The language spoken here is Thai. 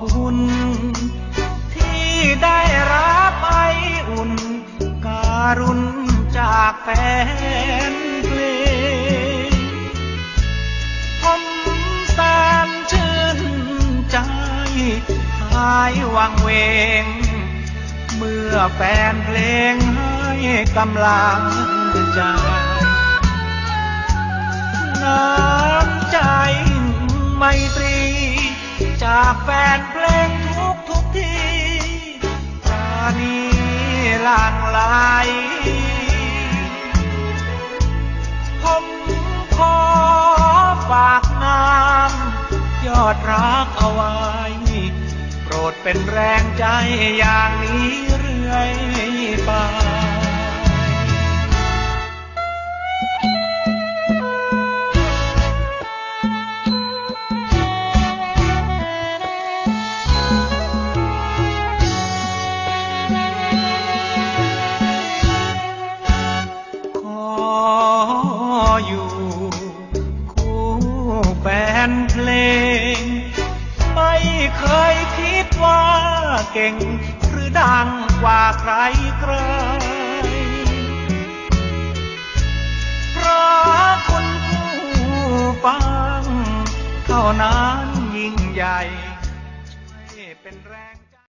คุณ ที่ได้รับไออุ่น การุณจากแฟนเพลงผมแสนชื่นใจหายวังเวง เมื่อแฟนเพลงให้กำลังใจ จากแฟนเพลงทุกทุกที่ปรานีหลั่งไหลผมขอฝากน้ำยอดรักเอาไว้ โปรดเป็นแรงใจอย่างนี้เรื่อย นเพลง ไม่เคยคิดว่าเก่ง หรือดังกว่าใครใครพราะคนผู้ฟังเท่านั้นยิ่งใหญ่ เป็นแรง